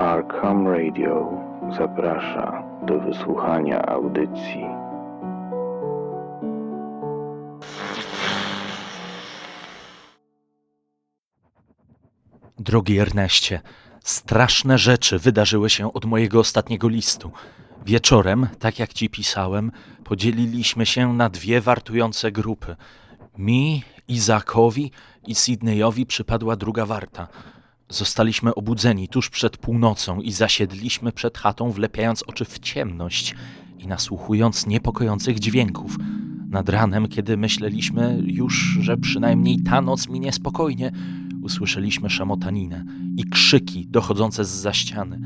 Arkham Radio zaprasza do wysłuchania audycji. Drogi Erneście, straszne rzeczy wydarzyły się od mojego ostatniego listu. Wieczorem, tak jak ci pisałem, podzieliliśmy się na dwie wartujące grupy. Mi, Izakowi i Sydneyowi przypadła druga warta. Zostaliśmy obudzeni tuż przed północą i zasiedliśmy przed chatą, wlepiając oczy w ciemność i nasłuchując niepokojących dźwięków. Nad ranem, kiedy myśleliśmy już, że przynajmniej ta noc minie spokojnie, usłyszeliśmy szamotaninę i krzyki dochodzące z za ściany.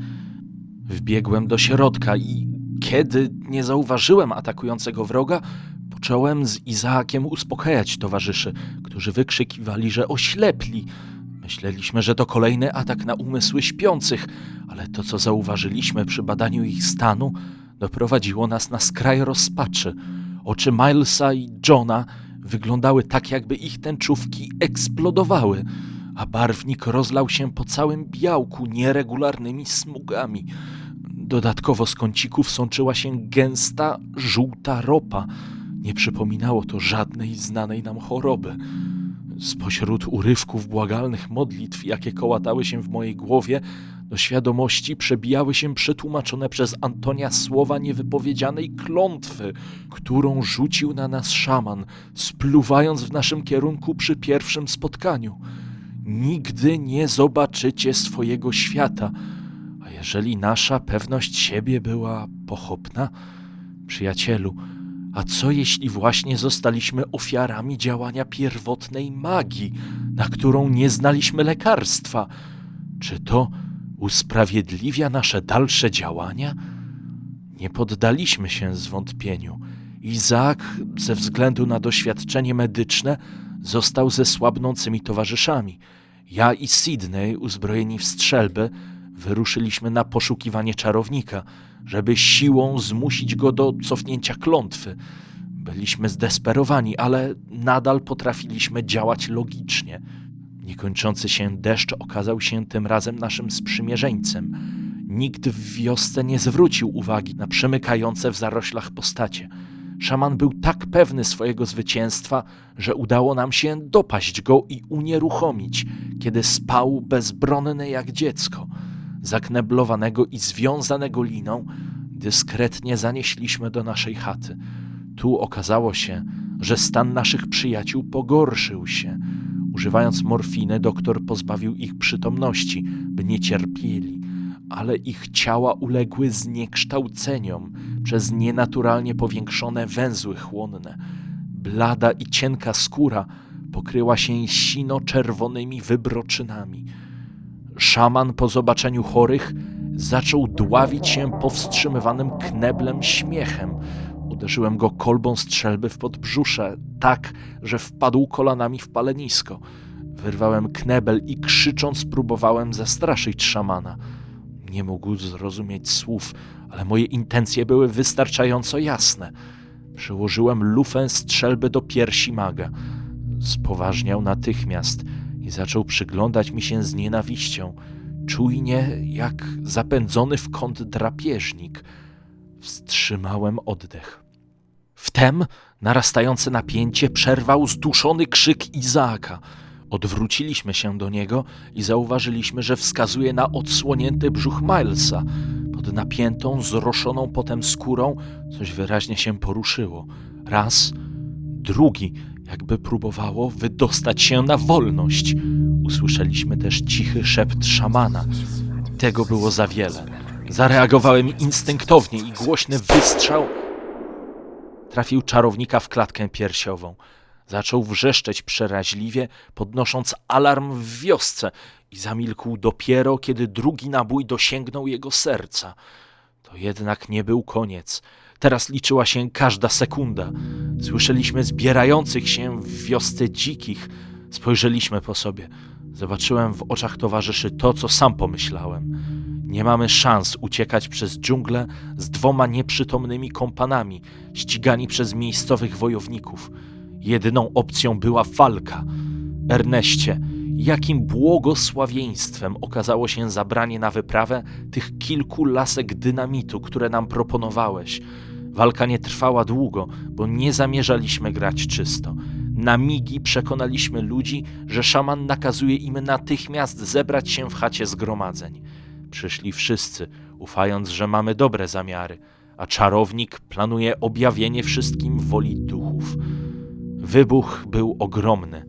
Wbiegłem do środka i kiedy nie zauważyłem atakującego wroga, począłem z Izaakiem uspokajać towarzyszy, którzy wykrzykiwali, że oślepli. Myśleliśmy, że to kolejny atak na umysły śpiących, ale to, co zauważyliśmy przy badaniu ich stanu, doprowadziło nas na skraj rozpaczy. Oczy Milesa i Johna wyglądały tak, jakby ich tęczówki eksplodowały, a barwnik rozlał się po całym białku nieregularnymi smugami. Dodatkowo z kącików sączyła się gęsta, żółta ropa. Nie przypominało to żadnej znanej nam choroby. Spośród urywków błagalnych modlitw, jakie kołatały się w mojej głowie, do świadomości przebijały się przetłumaczone przez Antonia słowa niewypowiedzianej klątwy, którą rzucił na nas szaman, spluwając w naszym kierunku przy pierwszym spotkaniu. Nigdy nie zobaczycie swojego świata, a jeżeli nasza pewność siebie była pochopna, przyjacielu, a co jeśli właśnie zostaliśmy ofiarami działania pierwotnej magii, na którą nie znaliśmy lekarstwa? Czy to usprawiedliwia nasze dalsze działania? Nie poddaliśmy się zwątpieniu. Izaak, ze względu na doświadczenie medyczne, został ze słabnącymi towarzyszami. Ja i Sydney, uzbrojeni w strzelby, wyruszyliśmy na poszukiwanie czarownika, żeby siłą zmusić go do cofnięcia klątwy. Byliśmy zdesperowani, ale nadal potrafiliśmy działać logicznie. Niekończący się deszcz okazał się tym razem naszym sprzymierzeńcem. Nikt w wiosce nie zwrócił uwagi na przemykające w zaroślach postacie. Szaman był tak pewny swojego zwycięstwa, że udało nam się dopaść go i unieruchomić, kiedy spał bezbronny jak dziecko. Zakneblowanego i związanego liną, dyskretnie zanieśliśmy do naszej chaty. Tu okazało się, że stan naszych przyjaciół pogorszył się. Używając morfiny, doktor pozbawił ich przytomności, by nie cierpieli, ale ich ciała uległy zniekształceniom przez nienaturalnie powiększone węzły chłonne. Blada i cienka skóra pokryła się sino-czerwonymi wybroczynami. Szaman po zobaczeniu chorych zaczął dławić się powstrzymywanym kneblem śmiechem. Uderzyłem go kolbą strzelby w podbrzusze, tak, że wpadł kolanami w palenisko. Wyrwałem knebel i krzycząc próbowałem zastraszyć szamana. Nie mógł zrozumieć słów, ale moje intencje były wystarczająco jasne. Przyłożyłem lufę strzelby do piersi maga. Spoważniał natychmiast i zaczął przyglądać mi się z nienawiścią, czujnie jak zapędzony w kąt drapieżnik. Wstrzymałem oddech. Wtem narastające napięcie przerwał zduszony krzyk Izaaka. Odwróciliśmy się do niego i zauważyliśmy, że wskazuje na odsłonięty brzuch Milesa. Pod napiętą, zroszoną potem skórą coś wyraźnie się poruszyło. Raz, drugi, jakby próbowało wydostać się na wolność. Usłyszeliśmy też cichy szept szamana. Tego było za wiele. Zareagowałem instynktownie i głośny wystrzał trafił czarownika w klatkę piersiową. Zaczął wrzeszczeć przeraźliwie, podnosząc alarm w wiosce i zamilkł dopiero, kiedy drugi nabój dosięgnął jego serca. To jednak nie był koniec. Teraz liczyła się każda sekunda. Słyszeliśmy zbierających się w wiosce dzikich. Spojrzeliśmy po sobie. Zobaczyłem w oczach towarzyszy to, co sam pomyślałem. Nie mamy szans uciekać przez dżunglę z dwoma nieprzytomnymi kompanami, ścigani przez miejscowych wojowników. Jedyną opcją była walka. Erneście, Jakim błogosławieństwem okazało się zabranie na wyprawę tych kilku lasek dynamitu, które nam proponowałeś. Walka nie trwała długo, bo nie zamierzaliśmy grać czysto. Na migi przekonaliśmy ludzi, że szaman nakazuje im natychmiast zebrać się w chacie zgromadzeń. Przyszli wszyscy, ufając, że mamy dobre zamiary, a czarownik planuje objawienie wszystkim woli duchów. Wybuch był ogromny.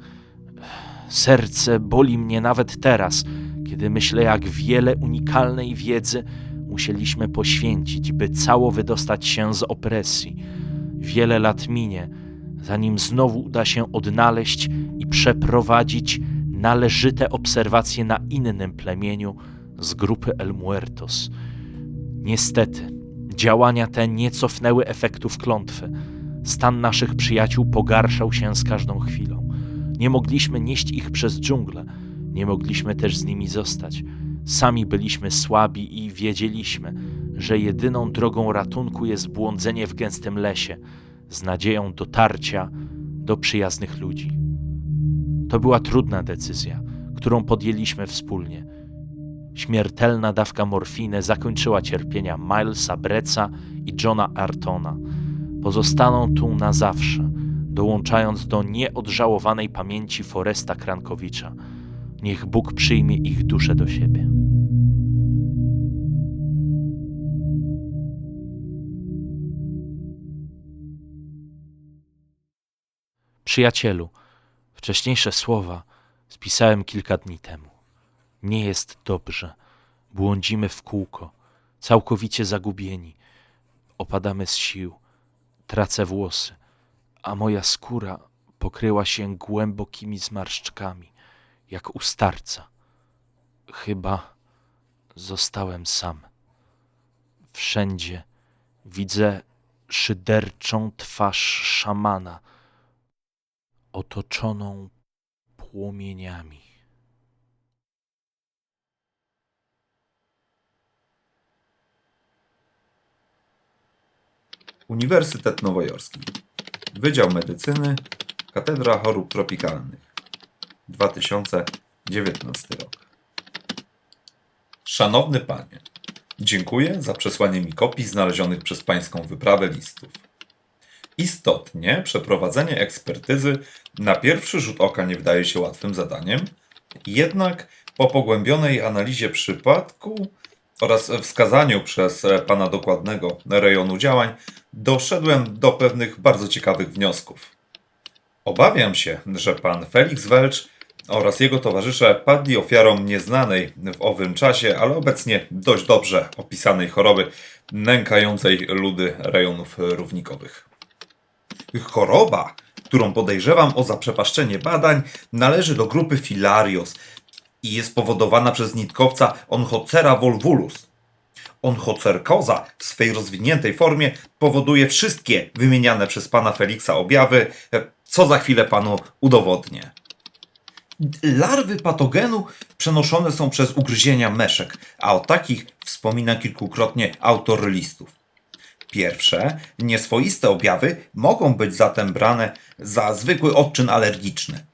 Serce boli mnie nawet teraz, kiedy myślę, jak wiele unikalnej wiedzy musieliśmy poświęcić, by cało wydostać się z opresji. Wiele lat minie, zanim znowu uda się odnaleźć i przeprowadzić należyte obserwacje na innym plemieniu z grupy El Muertos. Niestety, działania te nie cofnęły efektów klątwy. Stan naszych przyjaciół pogarszał się z każdą chwilą. Nie mogliśmy nieść ich przez dżunglę, nie mogliśmy też z nimi zostać. Sami byliśmy słabi i wiedzieliśmy, że jedyną drogą ratunku jest błądzenie w gęstym lesie, z nadzieją dotarcia do przyjaznych ludzi. To była trudna decyzja, którą podjęliśmy wspólnie. Śmiertelna dawka morfiny zakończyła cierpienia Milesa Breca i Johna Artona. Pozostaną tu na zawsze, dołączając do nieodżałowanej pamięci Foresta Krankowicza. Niech Bóg przyjmie ich duszę do siebie. Przyjacielu, wcześniejsze słowa spisałem kilka dni temu. Nie jest dobrze. Błądzimy w kółko, całkowicie zagubieni. Opadamy z sił, tracę włosy, a moja skóra pokryła się głębokimi zmarszczkami, jak u starca. Chyba zostałem sam. Wszędzie widzę szyderczą twarz szamana, otoczoną płomieniami. Uniwersytet Nowojorski. Wydział Medycyny, Katedra Chorób Tropikalnych. 2019 rok. Szanowny Panie, dziękuję za przesłanie mi kopii znalezionych przez Pańską wyprawę listów. Istotnie, przeprowadzenie ekspertyzy na pierwszy rzut oka nie wydaje się łatwym zadaniem, jednak po pogłębionej analizie przypadku oraz wskazaniu przez Pana dokładnego rejonu działań, doszedłem do pewnych bardzo ciekawych wniosków. Obawiam się, że Pan Felix Welch oraz jego towarzysze padli ofiarą nieznanej w owym czasie, ale obecnie dość dobrze opisanej choroby nękającej ludy rejonów równikowych. Choroba, którą podejrzewam o zaprzepaszczenie badań, należy do grupy Filarios i jest powodowana przez nitkowca Onchocera volvulus. Onchocerkoza w swej rozwiniętej formie powoduje wszystkie wymieniane przez pana Feliksa objawy, co za chwilę panu udowodnię. Larwy patogenu przenoszone są przez ugryzienia meszek, a o takich wspomina kilkukrotnie autor listów. Pierwsze, nieswoiste objawy mogą być zatem brane za zwykły odczyn alergiczny.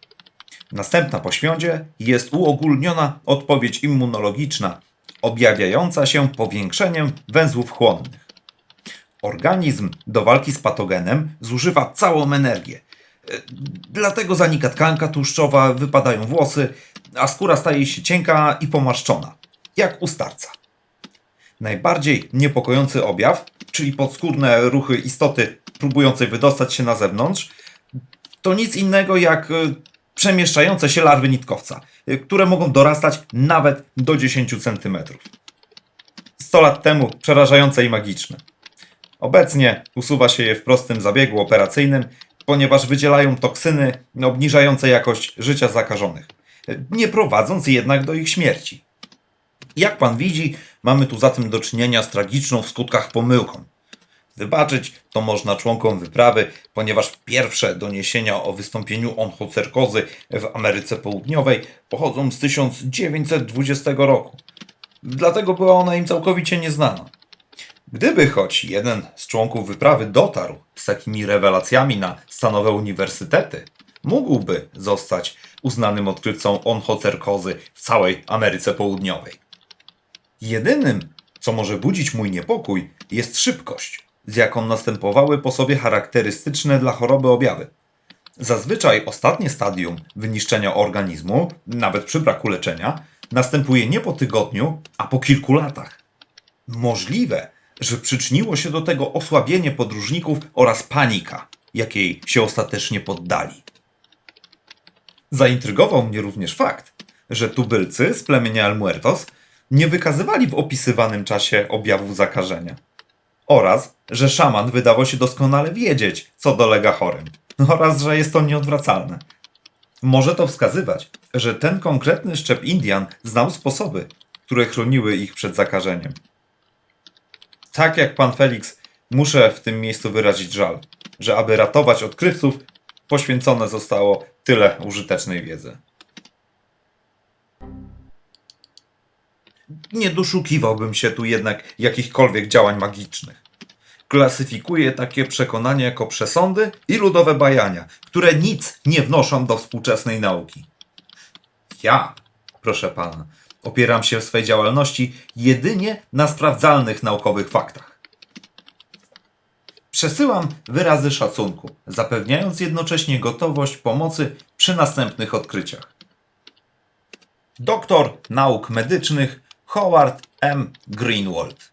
Następna po świądzie jest uogólniona odpowiedź immunologiczna, objawiająca się powiększeniem węzłów chłonnych. Organizm do walki z patogenem zużywa całą energię. Dlatego zanika tkanka tłuszczowa, wypadają włosy, a skóra staje się cienka i pomarszczona, jak u starca. Najbardziej niepokojący objaw, czyli podskórne ruchy istoty próbującej wydostać się na zewnątrz, to nic innego jak e, przemieszczające się larwy nitkowca, e, które mogą dorastać nawet do 10 cm. 100 lat temu przerażające i magiczne. Obecnie usuwa się je w prostym zabiegu operacyjnym, ponieważ wydzielają toksyny obniżające jakość życia zakażonych, nie prowadząc jednak do ich śmierci. Jak pan widzi, mamy tu zatem do czynienia z tragiczną w skutkach pomyłką. Wybaczyć to można członkom wyprawy, ponieważ pierwsze doniesienia o wystąpieniu onchocerkozy w Ameryce Południowej pochodzą z 1920 roku. Dlatego była ona im całkowicie nieznana. Gdyby choć jeden z członków wyprawy dotarł z takimi rewelacjami na stanowe uniwersytety, mógłby zostać uznanym odkrywcą onchocerkozy w całej Ameryce Południowej. Jedynym, co może budzić mój niepokój, jest szybkość, z jaką następowały po sobie charakterystyczne dla choroby objawy. Zazwyczaj ostatnie stadium wyniszczenia organizmu, nawet przy braku leczenia, następuje nie po tygodniu, a po kilku latach. Możliwe, że przyczyniło się do tego osłabienie podróżników oraz panika, jakiej się ostatecznie poddali. Zaintrygował mnie również fakt, że tubylcy z plemienia El Muertos nie wykazywali w opisywanym czasie objawów zakażenia. Oraz, że szaman wydawał się doskonale wiedzieć, co dolega chorym. Oraz, że jest to nieodwracalne. Może to wskazywać, że ten konkretny szczep Indian znał sposoby, które chroniły ich przed zakażeniem. Tak jak pan Felix, muszę w tym miejscu wyrazić żal, że aby ratować odkrywców, poświęcone zostało tyle użytecznej wiedzy. Nie doszukiwałbym się tu jednak jakichkolwiek działań magicznych. Klasyfikuję takie przekonania jako przesądy i ludowe bajania, które nic nie wnoszą do współczesnej nauki. Ja, proszę pana, opieram się w swej działalności jedynie na sprawdzalnych naukowych faktach. Przesyłam wyrazy szacunku, zapewniając jednocześnie gotowość pomocy przy następnych odkryciach. Doktor nauk medycznych Howard M. Greenwald.